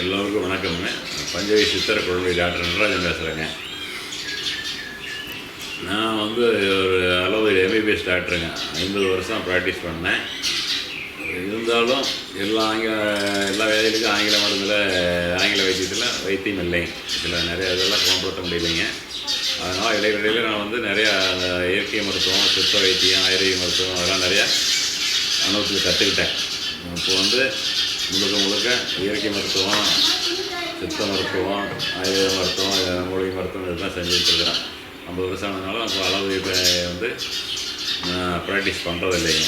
எல்லோருக்கும் வணக்கம்ங்க. பஞ்சவி சித்திர குழந்தை டாக்டர் நடராஜன் பேசுகிறேங்க நான் வந்து ஒரு அளவு எம்பிபிஎஸ் டாக்டருங்க. ஐம்பது வருஷம் ப்ராக்டிஸ் பண்ணேன். இருந்தாலும் எல்லா ஆங்கில எல்லா வேலைகளுக்கும் ஆங்கில மருந்தில் ஆங்கில வைத்தியத்தில் வைத்தியம் இல்லைங்க இதில் நிறைய இதெல்லாம் குணப்படுத்த முடியலைங்க. அதனால் இடையிடையில் நான் வந்து நிறையா அந்த இயற்கை மருத்துவம் சித்த வைத்தியம் ஆயுர்வேத மருத்துவம் அதெல்லாம் நிறையா அனுபவத்தில் கற்றுக்கிட்டேன் இப்போ வந்து முழுக்க முழுக்க இயற்கை மருத்துவம் சித்த மருத்துவம் ஆயுர்வேத மருத்துவம் மூலிகை மருத்துவம் இதெல்லாம் செஞ்சுட்ருக்கிறேன் ஐம்பது வருஷம் ஆனதுனால இப்போ அளவு இப்போ வந்து ப்ராக்டிஸ் பண்ணுறது இல்லைங்க.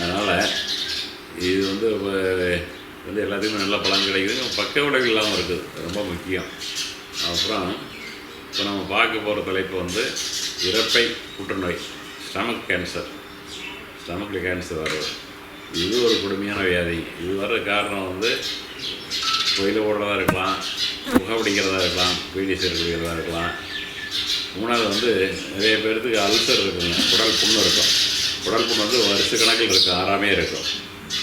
அதனால் இது வந்து இப்போ வந்து எல்லாத்துக்குமே நல்ல பலன் கிடைக்குது பக்க விளைவுகள் இல்லாமல் இருக்குது. ரொம்ப முக்கியம். அப்புறம் இப்போ நம்ம பார்க்க போகிற தலைப்பு வந்து இறப்பை புற்றுநோய் ஸ்டமக் கேன்சர். ஸ்டமக்கில் கேன்சர் வருது. இது ஒரு கொடுமையான வியாதி. இது வர்ற காரணம் வந்து கோயில ஓடுறதா இருக்கலாம் புகை பிடிக்கிறதா இருக்கலாம் பீடி சேர்க்கக்கூடியதாக இருக்கலாம். மூணாவது வந்து நிறைய பேர்த்துக்கு அல்சர் இருக்குங்க குடல் புண்ணு இருக்கும். குடல் புண்ணு வந்து வருஷ கணக்கில் இருக்கும் ஆறாமே இருக்கும்.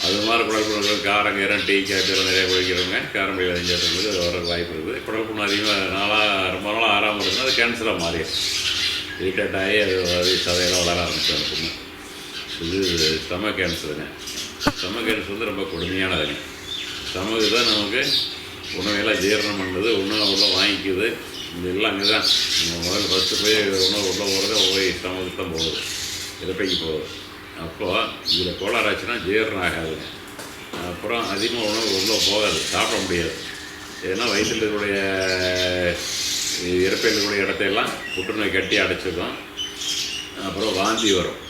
அது மாதிரி குடல் புண்ணு காரம் கீரம் டீ காய்ச்சல் நிறைய குடிக்கிறவங்க காரம் போய் அதிகமாக வர வாய்ப்பு இருக்குது. குடல் புண்ணு அதிகமாக நாளாக ரொம்ப நாளாக ஆறாமல் இருந்தால் அது கேன்சராக மாறிடும் இரிட்டேட் ஆகி அது அது சதையெல்லாம் வளர ஆரம்பிச்சு அந்த புண்ணு. இது ஸ்டமக் கேன்சருங்க ஸ்டமக் வந்து ரொம்ப கொடுமையானதுங்க சமகு தான் நமக்கு உணவையெல்லாம் ஜீரணம் பண்ணுறது உணவு உள்ள வாங்கிக்குது. இதெல்லாம் அங்கே தான் நம்ம முதல்ல ஃபஸ்ட்டு போய் உணவு உள்ள போகிறது போய் ஸ்டமக்கு தான் போகுது. இறப்பைக்கு போகுது. அப்போது இதில் கோளாறாச்சுன்னா ஜீரணம் ஆகாதுங்க. அப்புறம் அதிகமாக உணவு உள்ளே போகாது. சாப்பிட முடியாது. ஏன்னா வயிற்றில் இருக்கக்கூடிய இறப்பையில் இருக்கக்கூடிய இடத்தையெல்லாம் புற்றுநோய் கட்டி அடைச்சிடும் அப்புறம் வாந்தி வரும்.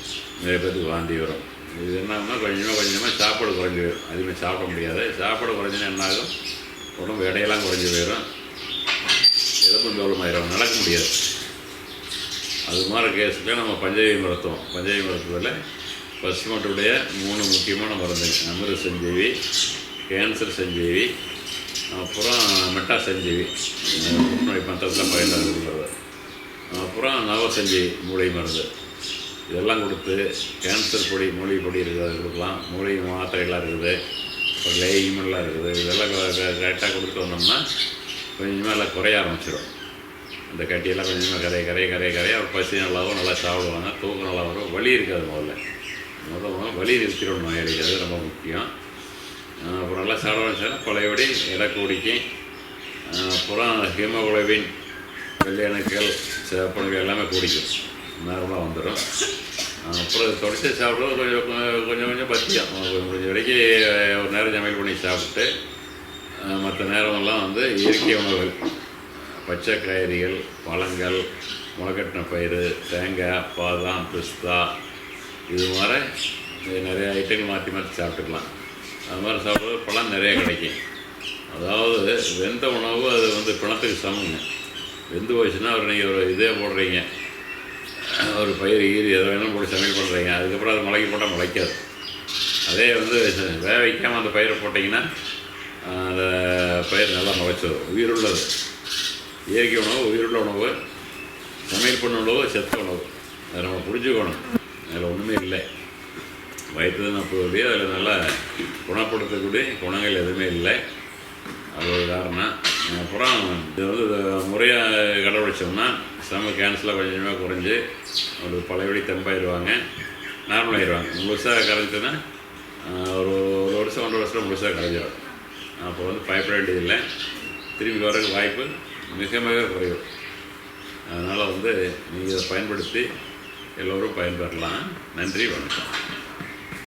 நிறைய பேருக்கு வாந்தி வரும். இது என்னன்னா கொஞ்சமாக கொஞ்சமாக சாப்பாடு குறைஞ்சி போயிடும் அதிகமாக சாப்பிட முடியாது. சாப்பாடு குறைஞ்சினா என்ன ஆகும் உடம்பு எடையெல்லாம் குறைஞ்சி போயிடும் எலும்பு தோளமாயிரும் நடக்க முடியாது. அது மாதிரி கேஸில் நம்ம பஞ்சவி மருத்துவம். பஞ்சவி மருத்துவத்தில் பசுமட்டுடைய மூணு முக்கியமான மருந்து அமிர்த சஞ்சீவி கேன்சர் சஞ்சீவி அப்புறம் மெட்டா சஞ்சீவி புற்றுநோய் மந்திரத்தில் பயன்படுத்துகிறது அப்புறம் நவசஞ்சீவி மூளை மருந்து. இதெல்லாம் கொடுத்து கேன்சர் பொடி மூலிகை பொடி இருக்குது. அது கொடுக்கலாம். மூலிகை மாத்திரைகளாக இருக்குது. அப்புறம் லேகிமெல்லாம் இருக்குது. இதெல்லாம் கரெக்டாக கொடுத்துட்டு வந்தோம்னா கொஞ்சமாக எல்லாம் குறைய ஆரம்பிச்சிடும் அந்த கட்டியெல்லாம் கொஞ்சமாக கரைய கரைய கரைய கரைய. அவர் பசி நல்லாவும் நல்லா சாப்பிடுவாங்க. தூக்கம் நல்லா வரும் வலி இருக்காது முதல்ல. முதல்ல முதல்ல வலி நிறுத்திடணும் நோயாளிக்கு அது ரொம்ப முக்கியம். அப்புறம் நல்லா சாப்பிட ஆரம்பிச்சோன்னா பழையபடி இலக்கூடிக்கு அப்புறம் ஹீமோகுளோபின் வெள்ளையணுக்கள் சிவப்பணுக்கள் எல்லாமே குடிக்கும். நேரமாக வந்துடும் அப்புறம் தொடச்சி சாப்பிட்றது கொஞ்சம் கொஞ்சம் கொஞ்சம் பத்தியம் கொஞ்சம் கொஞ்சம் வரைக்கும் ஒரு நேரம் சமையல் பண்ணி சாப்பிட்டு மற்ற நேரமெல்லாம் வந்து இயற்கை உணவுகள் பச்சை காய்கறிகள் பழங்கள் முளைக்கட்டின பயிறு தேங்காய் பாதாம் பிஸ்தா இது மாதிரி நிறைய ஐட்டங்கள் மாற்றி மாற்றி சாப்பிட்டுக்கலாம் அது மாதிரி சாப்பிட்றது பழம் நிறைய கிடைக்கும் அதாவது வெந்த உணவு அது வந்து பிணத்துக்கு சமங்க வெந்து போச்சுன்னா ஒரு நீங்கள் ஒரு இதே போடுறீங்க ஒரு பயிர் ஈரி எதை வேணாலும் போட்டு சமையல் பண்ணுறீங்க அதுக்கப்புறம் அது முளைக்க போட்டால் முளைக்காது அதே வந்து வேக வைக்காமல் அந்த பயிரை போட்டிங்கன்னா அந்த பயிர் நல்லா முளைச்சிடும் உயிருள்ளது இயற்கை உணவு உயிருள்ள உணவு சமையல் பண்ண உணவு செத்த உணவு. அதை நம்ம புரிஞ்சுக்கணும். அதில் ஒன்றுமே இல்லை. வயிற்று தான் போகுது. அதில் நல்லா குணப்படுத்தக்கூடிய குணங்கள் எதுவுமே இல்லை. அது ஒரு காரணம். அப்புறம் இது வந்து முறையாக கடைபிடிச்சோம்னா செம கேன்சலாக கொஞ்சம் கொஞ்சமாக குறைஞ்சி ஒரு பழையபடி தெம்பாயிடுவாங்க நார்மல் ஆயிடுவாங்க முழுசாக கரைஞ்சுன்னா ஒரு ஒரு வருஷம் ஒன்றரை வருஷம் முழுசாக கரைஞ்சிடும் அப்போ வந்து பயப்பட வேண்டியதில்லை. திரும்பி வரக்கு வாய்ப்பு மிக மிக குறைவு. அதனால் வந்து நீங்கள் இதை பயன்படுத்தி எல்லோரும் பயன்பெறலாம். நன்றி வணக்கம்.